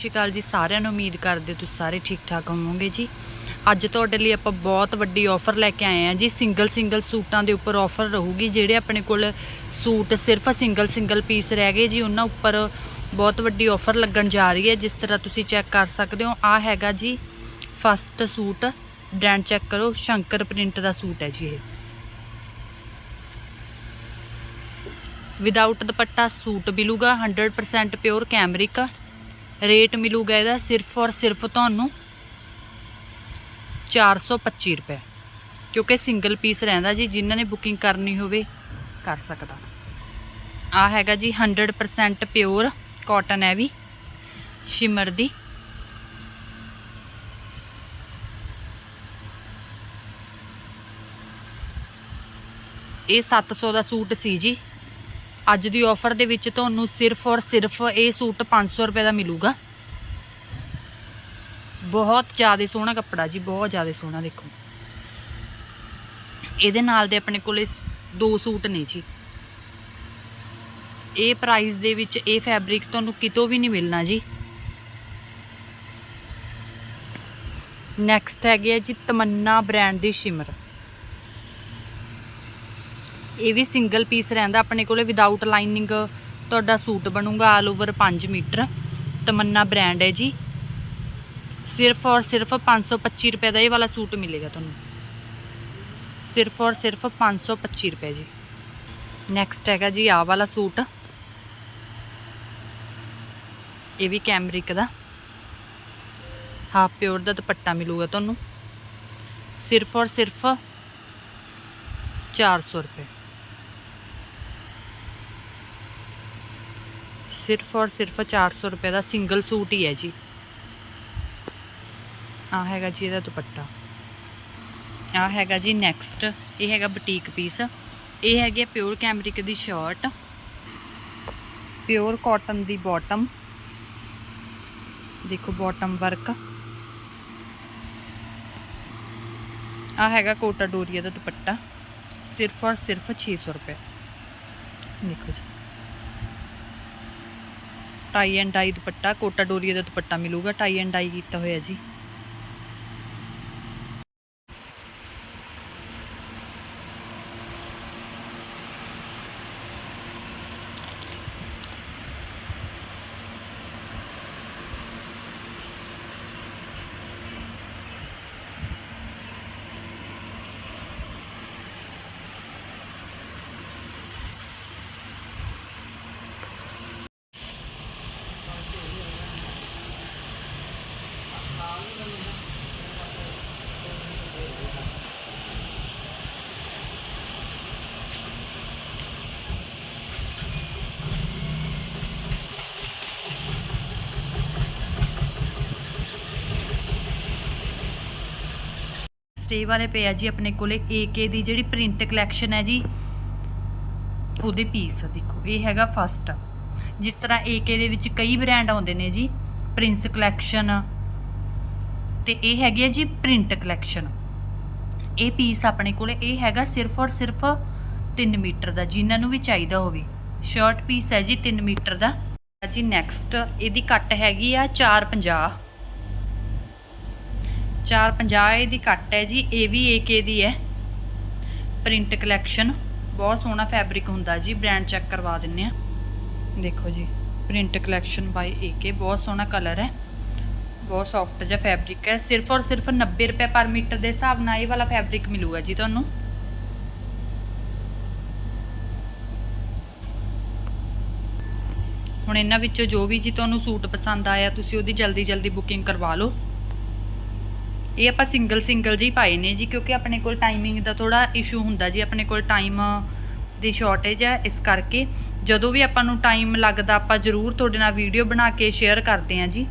ਸਤਿ ਸ਼੍ਰੀ ਅਕਾਲ ਜੀ, ਸਾਰਿਆਂ ਨੂੰ ਉਮੀਦ ਕਰਦੇ ਤੁਸੀਂ ਸਾਰੇ ਠੀਕ ਠਾਕ ਹੋਵੋਗੇ ਜੀ। ਅੱਜ ਤੁਹਾਡੇ ਲਈ ਆਪਾਂ ਬਹੁਤ ਵੱਡੀ ਆਫਰ ਲੈ ਕੇ ਆਏ ਹਾਂ ਜੀ। ਸਿੰਗਲ ਸਿੰਗਲ ਸੂਟਾਂ ਦੇ ਉੱਪਰ ਆਫਰ ਰਹੂਗੀ, ਜਿਹੜੇ ਆਪਣੇ ਕੋਲ ਸੂਟ ਸਿਰਫ ਸਿੰਗਲ ਸਿੰਗਲ ਪੀਸ ਰਹਿ ਗਏ ਜੀ। ਉਹਨਾਂ ਉੱਪਰ ਬਹੁਤ ਵੱਡੀ ਆਫਰ ਲੱਗਣ ਜਾ ਰਹੀ ਹੈ। ਜਿਸ ਤਰ੍ਹਾਂ ਤੁਸੀਂ ਚੈੱਕ ਕਰ ਸਕਦੇ ਹੋ ਆ ਹੈਗਾ ਜੀ ਫਸਟ ਸੂਟ। ਬ੍ਰਾਂਡ ਚੈੱਕ ਕਰੋ, ਸ਼ੰਕਰ ਪ੍ਰਿੰਟ ਦਾ ਸੂਟ ਹੈ ਜੀ ਇਹ। ਵਿਦਆਊਟ ਦੁਪੱਟਾ ਸੂਟ ਮਿਲੂਗਾ 100% ਪਿਓਰ ਕੈਮਰਿਕ ਰੇਟ ਮਿਲੂਗਾ ਇਹਦਾ ਸਿਰਫ ਔਰ ਸਿਰਫ ਤੁਹਾਨੂੰ 425 ਰੁਪਏ। ਕਿਉਂਕਿ ਸਿੰਗਲ ਪੀਸ ਰਹਿੰਦਾ ਜੀ, ਜਿਨ੍ਹਾਂ ਨੇ ਬੁਕਿੰਗ ਕਰਨੀ ਹੋਵੇ ਕਰ ਸਕਦਾ। ਆ ਹੈਗਾ ਜੀ 100% ਪਿਓਰ ਕਾਟਨ ਹੈ ਵੀ ਸ਼ਿਮਰ ਦੀ। ਇਹ 700 ਦਾ ਸੂਟ ਸੀ ਜੀ। ਅੱਜ ਦੀ ਆਫਰ ਦੇ ਵਿੱਚ ਤੁਹਾਨੂੰ ਸਿਰਫ ਔਰ ਸਿਰਫ ਇਹ ਸੂਟ 500 ਰੁਪਏ ਦਾ ਮਿਲੂਗਾ। ਬਹੁਤ ਜ਼ਿਆਦਾ ਸੋਹਣਾ ਕੱਪੜਾ ਜੀ, ਬਹੁਤ ਜ਼ਿਆਦਾ ਸੋਹਣਾ ਦੇਖੋ। ਇਹਦੇ ਨਾਲ ਦੇ ਆਪਣੇ ਕੋਲੇ ਦੋ ਸੂਟ ਨੇ ਜੀ। ਇਹ ਪ੍ਰਾਈਸ ਦੇ ਵਿੱਚ ਇਹ ਫੈਬਰਿਕ ਤੁਹਾਨੂੰ ਕਿਤੋਂ ਵੀ ਨਹੀਂ ਮਿਲਣਾ ਜੀ। ਨੈਕਸਟ ਹੈਗੇ ਆ ਜੀ ਤਮੰਨਾ ਬ੍ਰਾਂਡ ਦੀ ਸ਼ਿਮਰ ਇਹ ਵੀ ਸਿੰਗਲ ਪੀਸ ਰਹਿੰਦਾ, ਆਪਣੇ ਕੋਲੇ ਵਿਦਆਊਟ ਲਾਈਨਿੰਗ ਤੁਹਾਡਾ ਸੂਟ ਬਣੂਗਾ all over 5 metre. Tamanna brand ਹੈ ਜੀ। ਸਿਰਫ ਔਰ ਸਿਰਫ 525 ਰੁਪਏ ਦਾ ਇਹ ਵਾਲਾ ਸੂਟ ਮਿਲੇਗਾ ਤੁਹਾਨੂੰ। ਸਿਰਫ ਔਰ ਸਿਰਫ 525 ਰੁਪਏ ਜੀ। ਨੈਕਸਟ ਹੈਗਾ ਜੀ ਆਹ ਵਾਲਾ ਸੂਟ। ਇਹ ਵੀ ਕੈਮਰਿਕ ਦਾ। ਹਾਫ ਪਿਓਰ ਦਾ ਦੁਪੱਟਾ ਮਿਲੂਗਾ ਤੁਹਾਨੂੰ। ਸਿਰਫ ਔਰ ਸਿਰਫ 400 ਰੁਪਏ। ਸਿਰਫ ਔਰ ਸਿਰਫ 400 ਰੁਪਏ ਦਾ ਸਿੰਗਲ ਸੂਟ ਹੀ ਹੈ ਜੀ। ਆ ਹੈਗਾ ਜੀ ਇਹਦਾ ਦੁਪੱਟਾ। ਆ ਹੈਗਾ ਜੀ ਨੈਕਸਟ ਇਹ ਹੈਗਾ ਬੁਟੀਕ ਪੀਸ ਇਹ ਹੈਗੀ ਪਿਓਰ ਕੈਮਰਿਕ ਦੀ ਸ਼ਰਟ ਪਿਓਰ ਕਾਟਨ ਦੀ ਬਾਟਮ ਦੇਖੋ ਬਾਟਮ ਵਰਕ ਆ ਹੈਗਾ ਕੋਟਾ ਡੋਰੀਆ ਦਾ ਦੁਪੱਟਾ। ਸਿਰਫ ਔਰ ਸਿਰਫ 600 ਰੁਪਏ। ਦੇਖੋ ਜੀ। Tie and dye dupatta, Kota Doria ਦਾ ਦੁਪੱਟਾ ਮਿਲੂਗਾ, ਟਾਈ ਐਂਡ ਡਾਈ ਕੀਤਾ ਹੋਇਆ ਜੀ। ਸਟੇ ਵਾਲੇ ਪਏ ਆ ਜੀ ਆਪਣੇ ਕੋਲੇ AK ਦੀ ਜਿਹੜੀ ਪ੍ਰਿੰਟ ਕਲੈਕਸ਼ਨ ਹੈ ਜੀ, ਉਹਦੇ ਪੀਸ ਦੇਖੋ, ਇਹ ਹੈਗਾ ਫਸਟ ਜਿਸ ਤਰ੍ਹਾਂ AK ਦੇ ਵਿੱਚ ਕਈ ਬ੍ਰਾਂਡ ਆਉਂਦੇ ਨੇ ਜੀ ਪ੍ਰਿੰਸ ਕਲੈਕਸ਼ਨ ਤੇ ਇਹ ਹੈਗੀ ਹੈ ਜੀ ਪ੍ਰਿੰਟ ਕਲੈਕਸ਼ਨ ਇਹ ਪੀਸ ਆਪਣੇ ਕੋਲੇ, ਇਹ ਹੈਗਾ ਸਿਰਫ ਔਰ ਸਿਰਫ 3 ਮੀਟਰ ਦਾ, ਜਿਨ੍ਹਾਂ ਨੂੰ ਵੀ ਚਾਹੀਦਾ ਹੋਵੇ। ਸ਼ਰਟ ਪੀਸ ਹੈ ਜੀ 3 ਮੀਟਰ ਦਾ। ਜੀ ਨੈਕਸਟ ਇਹਦੀ ਕੱਟ ਹੈਗੀ ਆ 450 450 ਇਹਦੀ ਕੱਟ ਹੈ ਜੀ, ਇਹ ਵੀ AK ਦੀ ਹੈ। ਪ੍ਰਿੰਟ ਕਲੈਕਸ਼ਨ, ਬਹੁਤ ਸੋਹਣਾ ਫੈਬਰਿਕ ਹੁੰਦਾ ਜੀ, ਬ੍ਰਾਂਡ ਚੈੱਕ ਕਰਵਾ ਦਿੰਨੇ ਆ। ਦੇਖੋ ਜੀ, ਪ੍ਰਿੰਟ ਕਲੈਕਸ਼ਨ ਬਾਈ AK ਬਹੁਤ ਸੋਹਣਾ ਕਲਰ ਹੈ। ਬਹੁਤ ਸੌਫਟ ਜਿਹਾ ਫੈਬਰਿਕ ਹੈ। ਸਿਰਫ ਔਰ ਸਿਰਫ 90 ਰੁਪਏ ਪਰ ਮੀਟਰ ਦੇ ਹਿਸਾਬ ਨਾਲ ਇਹ ਵਾਲਾ ਫੈਬਰਿਕ ਮਿਲੂਗਾ ਜੀ ਤੁਹਾਨੂੰ। ਹੁਣ ਇਹਨਾਂ ਵਿੱਚੋਂ ਜੋ ਵੀ ਜੀ ਤੁਹਾਨੂੰ ਸੂਟ ਪਸੰਦ ਆਇਆ, ਤੁਸੀਂ ਉਹਦੀ ਜਲਦੀ ਜਲਦੀ ਬੁਕਿੰਗ ਕਰਵਾ ਲਓ। ਇਹ ਆਪਾਂ ਸਿੰਗਲ ਸਿੰਗਲ ਜੀ ਪਾਏ ਨੇ ਜੀ, ਕਿਉਂਕਿ ਆਪਣੇ ਕੋਲ ਟਾਈਮਿੰਗ ਦਾ ਥੋੜਾ ਇਸ਼ੂ ਹੁੰਦਾ ਜੀ, ਆਪਣੇ ਕੋਲ ਟਾਈਮ ਦੀ ਸ਼ਾਰਟੇਜ ਹੈ ਇਸ ਕਰਕੇ। ਜਦੋਂ ਵੀ ਆਪਾਂ ਨੂੰ ਟਾਈਮ ਲੱਗਦਾ, ਆਪਾਂ ਜ਼ਰੂਰ ਤੁਹਾਡੇ ਨਾਲ ਵੀਡੀਓ ਬਣਾ ਕੇ ਸ਼ੇਅਰ ਕਰਦੇ ਹਾਂ ਜੀ।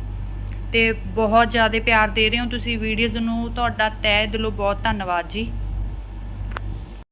ਤੇ ਬਹੁਤ ਜ਼ਿਆਦਾ ਪਿਆਰ ਦੇ ਰਹੇ ਹੋ ਤੁਸੀਂ ਵੀਡੀਓਜ਼ ਨੂੰ, ਤੁਹਾਡਾ ਤਹਿ ਦਿਲੋਂ ਬਹੁਤ ਧੰਨਵਾਦ ਜੀ।